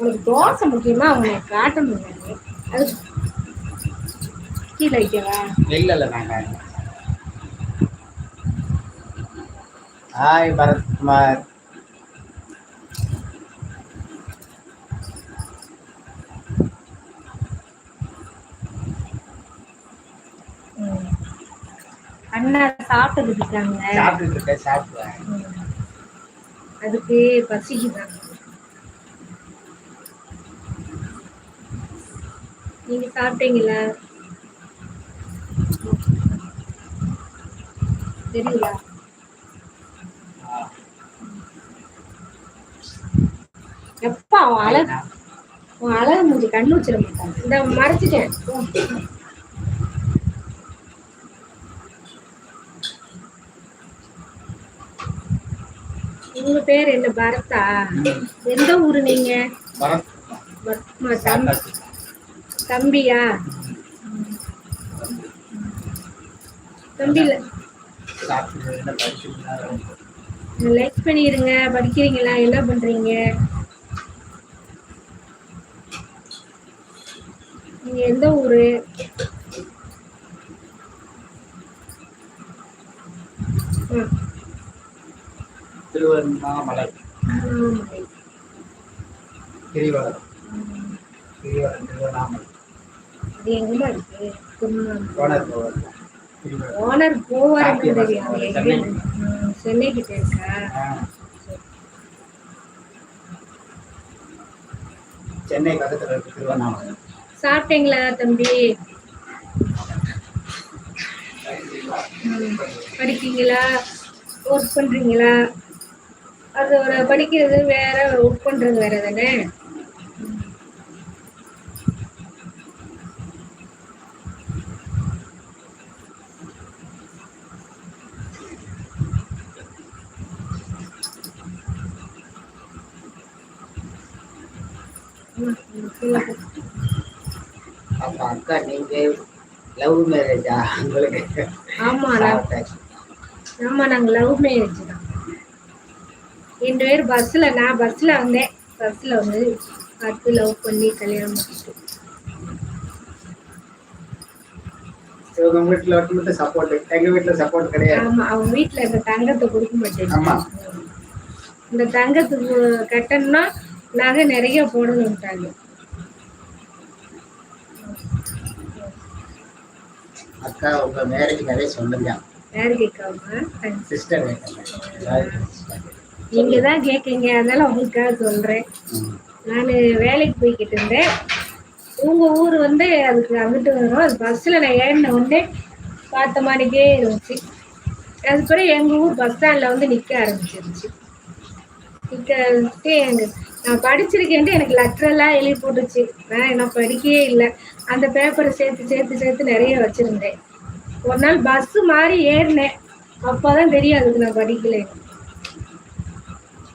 உனக்கு தோசை முக்கியமா அவனை காட்டணும் நானு. அது கீழே வைக்கவா இல்ல இல்ல நாங்க ஹாய் பரத்குமார். அண்ணா சாப்பிட்டுட்டு இருக்காங்க சாப்பிட்டுட்டு இருக்கேன் சாப்பிடுவேன். அதுக்கு பசிக்குதான் நீங்க சாப்பிட்டீங்களா? தெரியல எப்ப அவன் அழகு உன் அழகு முடிஞ்சு கண்ணு வச்சிட மாட்டான் இந்த மறைச்சிட்டேன். உங்க பேர் என்ன பரத்தா? எந்த ஊரு நீங்க? தம்- தம்பியா? தம்பி சாப்பிட்டு என்ன படிச்சுட்டு லைக் பண்ணிருங்க படிக்கிறீங்களா? என்ன பண்றீங்க? நீங்க எந்த ஊரு? திருவண்ணாமலை. கிரிவலம் கிரிவலம் திருவண்ணாமலை. அது எங்கம்மா இருக்கு. ஓனர் பஸ் எங்க சென்னை. பக்கத்துல இருக்கு திருவண்ணாமலை. சாப்பிட்டீங்களா தம்பி? படிக்கீங்களா? ஒர்க் பண்றீங்களா? அது ஒரு படிக்கிறது வேற ஒர்க் பண்றது வேற தானே அப்ப அக்கா நீங்க லவ் மேரேஜா உங்களுக்கு ஆமா நான் ஆமா நாங்க லவ் மேரேஜ் தான். ரெண்டு பேர் பஸ்ல நான் பஸ்ல வந்தேன். பஸ்ல வந்து பார்த்து லவ் பண்ணி கல்யாணம் பண்ணிட்டு வீட்டுல மட்டும் சப்போர்ட் எங்க வீட்டுல சப்போர்ட் கிடையாது. ஆமா அவங்க வீட்டுல இந்த தங்கத்தை கொடுக்க மாட்டேன். ஆமா. இந்த தங்கத்துக்கு கட்டணும்னா நகை நிறைய போடணும்ட்டாங்க அக்கா உங்க மேரேஜ் கதையை சொல்லுங்க. யாரு கேட்காம சிஸ்டர் நீங்க தான் கேட்கீங்க அதனால உங்களுக்காக சொல்றேன். நான் வேலைக்கு போய்கிட்டு இருந்தேன். உங்க ஊர் வந்து அதுக்கு அங்கிட்டு வரும் அது பஸ்ஸில் நான் ஏறின உடனே பார்த்த மாதிரிக்கே இருந்துச்சு. அதுக்கப்புறம் எங்கள் ஊர் பஸ் ஸ்டாண்டில் வந்து நிற்க ஆரம்பிச்சிருச்சு. நிற்க ஆரம்பிச்சுட்டு எங்க நான் படிச்சிருக்கேன்ட்டு எனக்கு லெட்டரெல்லாம் எழுதி போட்டுச்சு. நான் நான் படிக்கவே இல்லை. அந்த பேப்பரை சேர்த்து சேர்த்து சேர்த்து நிறைய வச்சுருந்தேன். ஒரு நாள் பஸ்ஸு மாறி ஏறினேன். அப்போ தான் தெரியாதுக்கு நான் படிக்கல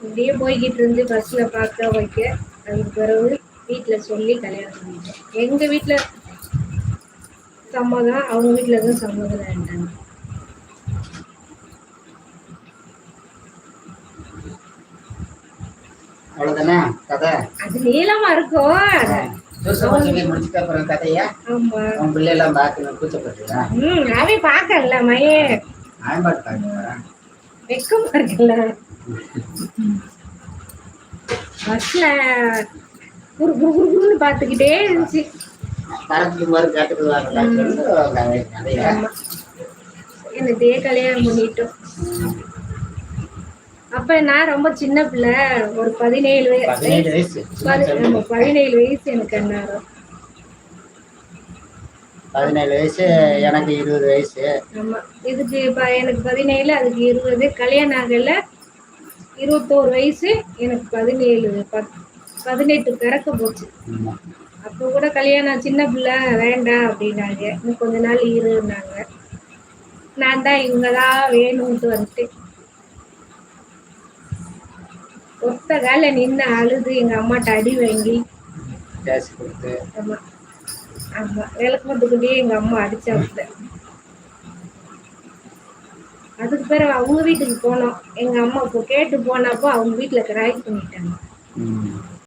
அப்படியே போய்கிட்டு இருந்து பஸ்ஸில் பார்க்க வைக்க. அதுக்கு பிறகு வீட்டில் சொல்லி கல்யாணம் பண்ணிட்டேன். எங்கள் வீட்டில் சம்மதம் அவங்க வீட்டில் தான் சம்மதம் வேண்டாங்க அவ்வளவுதானே கதை அது நீளமா இருக்கும் முடிச்சுட்டு அப்புறம் கதையா? உன் பிள்ளையெல்லாம் பார்க்கணும் கூச்சப்பட்டுருக்கா ம் அவன் பார்க்கல மையே. ஆயம்பாட்டு பார்க்க வெக்கமா இருக்குல்ல பஸ்ல குறு குறு குறுன்னு பார்த்துக்கிட்டே இருந்துச்சு. பரத்துக்கு மாதிரி கேட்டுக்குவாங்க என்னத்தையே கல்யாணம் பண்ணிட்டோம் அப்ப நான் ரொம்ப சின்ன பிள்ளை ஒரு பதினேழு வயசு. பதினேழு வயசு எனக்கு அண்ணாரம் பதினேழு வயசு எனக்கு இருபது வயசு. ஆமா இதுக்கு இப்ப எனக்கு பதினேழு அதுக்கு இருபது. கல்யாணம் ஆகல. இருபத்தோரு வயசு எனக்கு பதினேழு. பத் பதினெட்டு பிறக்க போச்சு. அப்போ கூட கல்யாணம் சின்ன பிள்ளை வேண்டாம் அப்படின்னாங்க. இன்னும் கொஞ்ச நாள் இருன்னாங்க. நான் தான் இவங்க தான் வேணும்ட்டு வந்துட்டேன் ஒத்த கால நின்று அழுது எங்க அம்மாட்ட அடி வாங்கி. கேஸ் கொடுத்து. ஆமா. ஆமா. விளக்கு மட்டுக்கிட்டே எங்க அம்மா அடிச்சாப்புல. அதுக்கு பிறகு அவங்க வீட்டுக்கு போனோம். எங்க அம்மா இப்போ கேட்டு போனப்போ அவங்க வீட்டுல கிராய் பண்ணிட்டாங்க.